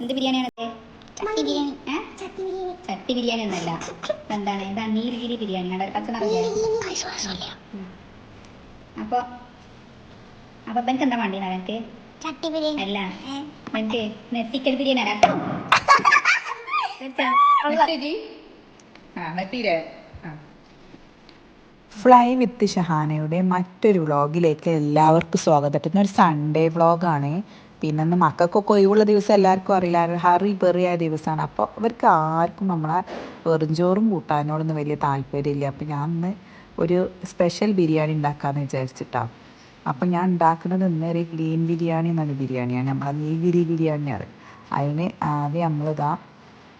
എന്ത് ബിരിയാണിയാണത് ചട്ടി ബിരിയാണി? ചട്ടി ബിരിയാണി. ചട്ടി ബിരിയാണി ഒന്നല്ല. എന്താണ്? എന്താ നീലഗിരി ബിരിയാണി? അപ്പൊ അപ്പൊ എനിക്ക് എന്താ വേണ്ടി എനിക്ക് ചട്ടി ബിരിയാണി. അല്ല? എനിക്ക് നെത്തിക്കൽ ബിരിയാണി ഫ്ലൈ വിത്ത് ഷഹാനയുടെ മറ്റൊരു വ്ളോഗിലേക്ക് എല്ലാവർക്കും സ്വാഗതം. ഒരു സൺഡേ വ്ളോഗാണ് പിന്നെ മക്കൾക്കൊക്കെ ഒഴിവുള്ള ദിവസം എല്ലാവർക്കും അറിയില്ല. ഹറി ബെറിയായ ദിവസമാണ്. അപ്പോൾ അവർക്ക് ആർക്കും നമ്മളെ വെറുംചോറും കൂട്ടാനോടൊന്നും വലിയ താല്പര്യമില്ല. അപ്പോൾ ഞാൻ ഇന്ന് ഒരു സ്പെഷ്യൽ ബിരിയാണി ഉണ്ടാക്കാമെന്ന് വിചാരിച്ചിട്ടാണ് അപ്പം ഞാൻ ഉണ്ടാക്കുന്നത് ഇന്നൊരു ഗ്രീൻ ബിരിയാണി എന്നൊരു ബിരിയാണിയാണ്. നമ്മളെ നീഗിരി ബിരിയാണിയാണ്. അതിന് ആദ്യം നമ്മളിതാ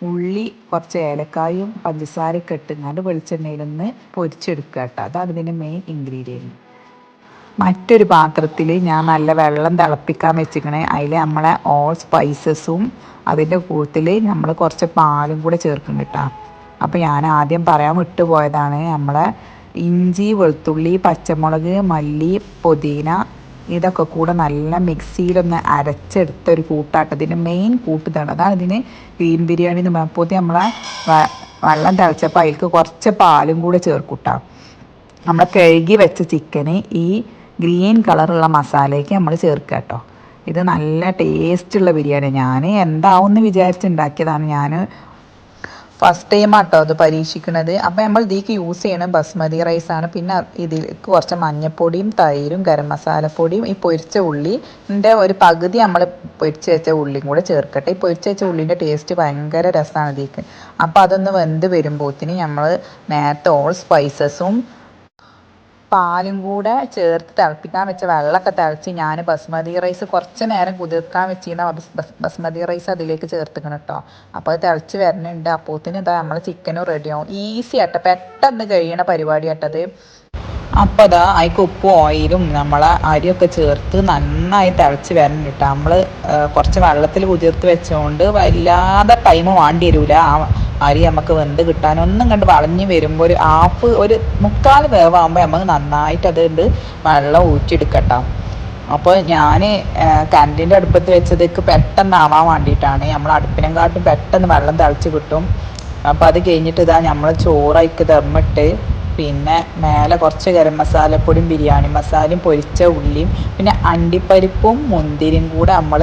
ഉള്ളി കുറച്ച് ഏലക്കായും പഞ്ചസാരയൊക്കെ ഇട്ടുങ്ങാണ്ട് വെളിച്ചെണ്ണയിലൊന്ന് പൊരിച്ചെടുക്കുക കേട്ടോ അതാണ് ഇതിന്റെ മെയിൻ ഇൻഗ്രീഡിയന്റ് മറ്റൊരു പാത്രത്തിൽ ഞാൻ നല്ല വെള്ളം തിളപ്പിക്കാൻ വെച്ചിരിക്കണേ. അതിൽ നമ്മളെ ഓൾ സ്പൈസസും അതിന്റെ കൂട്ടത്തിൽ നമ്മൾ കുറച്ച് പാലും കൂടെ ചേർക്കും കേട്ടോ. അപ്പോൾ ഞാൻ ആദ്യം പറയാൻ വിട്ടുപോയതാണ് നമ്മളെ ഇഞ്ചി വെളുത്തുള്ളി പച്ചമുളക് മല്ലി പുതിന ഇതൊക്കെ കൂടെ നല്ല മിക്സിയിലൊന്ന് അരച്ചെടുത്ത ഒരു കൂട്ടാട്ടം. ഇതിന്റെ മെയിൻ കൂട്ട് ഇതാണ് അതാണ് ഇതിന് ഗ്രീൻ ബിരിയാണി എന്ന് പറയുമ്പോൾ നമ്മളെ വെള്ളം തിളച്ചപ്പോൾ അതിൽക്ക് കുറച്ച് പാലും കൂടെ ചേർക്കൂട്ടാം നമ്മൾ കഴുകി വെച്ച ചിക്കന് ഈ ഗ്രീൻ കളറുള്ള മസാലയ്ക്ക് നമ്മൾ ചേർക്കുക കേട്ടോ. ഇത് നല്ല ടേസ്റ്റുള്ള ബിരിയാണി ഞാൻ എന്താവും വിചാരിച്ചുണ്ടാക്കിയതാണ് ഞാൻ ഫസ്റ്റ് ടൈം ആട്ടോ അത് പരീക്ഷിക്കുന്നത് അപ്പോൾ നമ്മൾ ഇതിലേക്ക് യൂസ് ചെയ്യണ ബസ്മതി റൈസാണ് പിന്നെ ഇതിലേക്ക് കുറച്ച് മഞ്ഞപ്പൊടിയും തൈരും ഗരം മസാലപ്പൊടിയും ഈ പൊരിച്ച ഉള്ളിന്റെ ഒരു പകുതി നമ്മൾ പൊരിച്ച് വെച്ച ഉള്ളിയും കൂടെ ചേർക്കട്ടെ. ഈ പൊരിച്ച് വെച്ച ഉള്ളിന്റെ ടേസ്റ്റ് ഭയങ്കര രസമാണ് ഇതിലേക്ക്. അപ്പോൾ അതൊന്ന് വെന്ത് വരുമ്പോഴത്തേന് നമ്മൾ നേരത്തെ ഓൾ സ്പൈസസും പാലും കൂടെ ചേർത്ത് തിളപ്പിക്കാൻ വെച്ച വെള്ളമൊക്കെ തിളച്ച് ഞാൻ ബസ്മതി റൈസ് കുറച്ച് നേരം കുതിർക്കാൻ വെച്ചിരുന്ന ബസ് ബസ് ബസ്മതി റൈസ് അതിലേക്ക് ചേർത്തിക്കണം കേട്ടോ. അപ്പോൾ അത് തിളച്ച് വരുന്നുണ്ട്. അപ്പോത്തിന് ഇതാ നമ്മൾ ചിക്കനും റെഡിയാവും ഈസി ആട്ടോ. പെട്ടെന്ന് കഴിയണ പരിപാടി ആട്ടത് അപ്പോൾ അതാ അതിക്ക് ഉപ്പും ഓയിലും നമ്മളെ അരിയൊക്കെ ചേർത്ത് നന്നായി തിളച്ച് വരണം കേട്ടോ. നമ്മൾ കുറച്ച് വെള്ളത്തിൽ കുതിർത്ത് വെച്ചുകൊണ്ട് വല്ലാതെ ടൈം വേണ്ടി വരില്ല അരി നമുക്ക് വെന്ത് കിട്ടാനൊന്നും കണ്ട് വളഞ്ഞ് വരുമ്പോൾ ഒരു ഹാഫ് ഒരു മുക്കാൽ വേവാകുമ്പോൾ നമുക്ക് നന്നായിട്ട് അതുകൊണ്ട് വെള്ളം ഊറ്റിയെടുക്കട്ടോ. അപ്പോൾ ഞാൻ കരണ്ടിന്റെ അടുപ്പത്ത് വെച്ചതൊക്കെ പെട്ടെന്ന് ആവാൻ വേണ്ടിയിട്ടാണ്. നമ്മൾ അടുപ്പിനെക്കാട്ടും പെട്ടെന്ന് വെള്ളം തിളച്ച് കിട്ടും. അപ്പോൾ അത് കഴിഞ്ഞിട്ട് ഇതാ നമ്മൾ ചോറയ്ക്ക് ദമ്മിട്ട് പിന്നെ മേലെ കുറച്ച് ഗരം മസാലപ്പൊടിയും ബിരിയാണി മസാലയും പൊരിച്ച ഉള്ളിയും പിന്നെ അണ്ടിപ്പരിപ്പും മുന്തിരിയും കൂടെ നമ്മൾ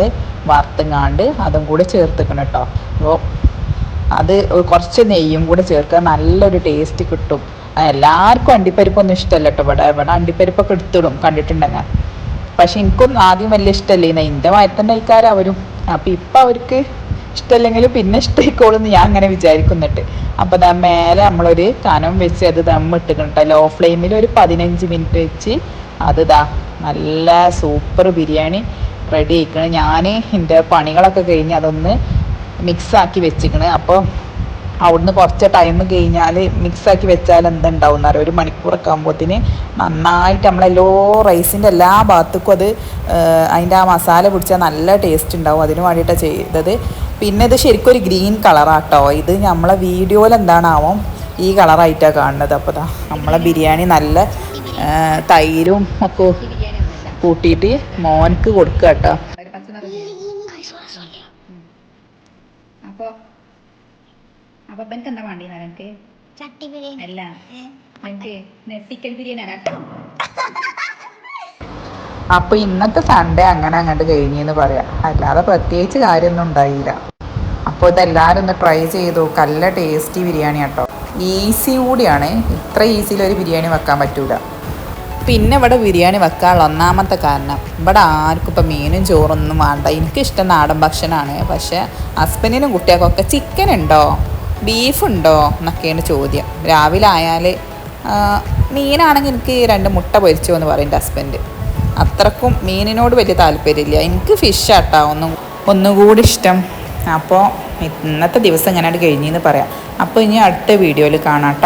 വറുത്തുങ്ങാണ്ട് അതും കൂടെ ചേർത്തിക്കണം കേട്ടോ അപ്പോൾ അത് കുറച്ച് നെയ്യും കൂടെ ചേർക്കുക നല്ലൊരു ടേസ്റ്റ് കിട്ടും. എല്ലാവർക്കും അണ്ടിപ്പരിപ്പൊന്നും ഇഷ്ടമല്ല കേട്ടോ ഇവിടെ ഇവിടെ അണ്ടിപ്പരിപ്പൊക്കെ എടുത്തിടും. കണ്ടിട്ടുണ്ടെങ്കിൽ പക്ഷെ എനിക്കൊന്നും ആദ്യം വലിയ ഇഷ്ടമല്ലേ. ഇന്ന് എന്റെ മാറ്റത്തിന്റെ ആൾക്കാർ അവരും. അപ്പം ഇപ്പം അവർക്ക് ഇഷ്ടമല്ലെങ്കിലും പിന്നെ ഇഷ്ടമായിക്കോളും ഞാൻ അങ്ങനെ വിചാരിക്കുന്നുണ്ട്. അപ്പോൾ ദാ മേലെ നമ്മളൊരു കനം വെച്ച് അത് ദമ്മിട്ടിട്ടുണ്ട് ലോ ഫ്ലെയിമിൽ ഒരു പതിനഞ്ച് മിനിറ്റ് വെച്ച് അത് ദാ നല്ല സൂപ്പർ ബിരിയാണി റെഡി ആയിക്കണം. ഞാൻ എന്റെ പണികളൊക്കെ കഴിഞ്ഞ് അതൊന്ന് മിക്സാക്കി വെച്ചിരിക്കണേ. അപ്പോൾ അവിടുന്ന് കുറച്ച് ടൈം കഴിഞ്ഞാൽ മിക്സാക്കി വെച്ചാൽ എന്തുണ്ടാവും എന്നറിയാം ഒരു മണിക്കൂറൊക്കെ ആകുമ്പോഴത്തേന് നന്നായിട്ട് നമ്മളെല്ലോ റൈസിന്റെ എല്ലാ ഭാഗത്തേക്കും അത് അതിന്റെ ആ മസാല പിടിച്ചാൽ നല്ല ടേസ്റ്റ് ഉണ്ടാവും. അതിന് വേണ്ടിയിട്ടാണ് ചെയ്തത്. പിന്നെ ഇത് ശരിക്കും ഒരു ഗ്രീൻ കളറാട്ടോ ഇത് നമ്മളെ വീഡിയോയിൽ എന്താണാവും ഈ കളറായിട്ടാണ് കാണുന്നത്. അപ്പോൾ ദാ നമ്മളെ ബിരിയാണി നല്ല തൈരും ഒക്കെ കൂട്ടിയിട്ട് മോനക്ക് കൊടുക്കുക കേട്ടോ അപ്പൊ അപ്പൊ എനിക്ക് എന്താ വേണ്ടി എനിക്ക് ചട്ടി ബിരിയാണി. അല്ല നിനക്ക് എനിക്ക് നെത്തിക്കൽ ബിരിയാണി കേട്ടോ അപ്പൊ ഇന്നത്തെ സൺഡേ അങ്ങനെ അങ്ങോട്ട് കഴിഞ്ഞെന്ന് പറയാം. അല്ലാതെ പ്രത്യേകിച്ച് കാര്യമൊന്നും ഉണ്ടായില്ല. അപ്പോൾ ഇതെല്ലാവരും ഒന്ന് ട്രൈ ചെയ്തു. നല്ല ടേസ്റ്റി ബിരിയാണി കേട്ടോ ഈസി കൂടിയാണ്. ഇത്ര ഈസിയിൽ ഒരു ബിരിയാണി വെക്കാൻ പറ്റൂല. പിന്നെ ഇവിടെ ബിരിയാണി വെക്കാനുള്ള ഒന്നാമത്തെ കാരണം ഇവിടെ ആർക്കും ഇപ്പം മീനും ചോറൊന്നും വേണ്ട. എനിക്കിഷ്ടം നാടൻ ഭക്ഷണമാണ്. പക്ഷേ ഹസ്ബൻഡിനും കുട്ടികൾക്കൊക്കെ ചിക്കൻ ഉണ്ടോ? ബീഫ് ഉണ്ടോ? എന്നൊക്കെയാണ് ചോദ്യം. രാവിലെ ആയാൽ മീനാണെങ്കിൽ എനിക്ക് രണ്ട് മുട്ട പൊരിച്ചു എന്ന് പറയും എന്റെ ഹസ്ബൻഡ്. അത്രക്കും മീനിനോട് വലിയ താല്പര്യമില്ല. എനിക്ക് ഫിഷ് ആട്ടോ ഒന്നും ഒന്നുകൂടി ഇഷ്ടം. അപ്പോൾ ഇന്നത്തെ ദിവസം ഇങ്ങനെയായിട്ട് കഴിഞ്ഞെന്ന് പറയാം. അപ്പോൾ ഇനി അടുത്ത വീഡിയോയിൽ കാണാം കേട്ടോ.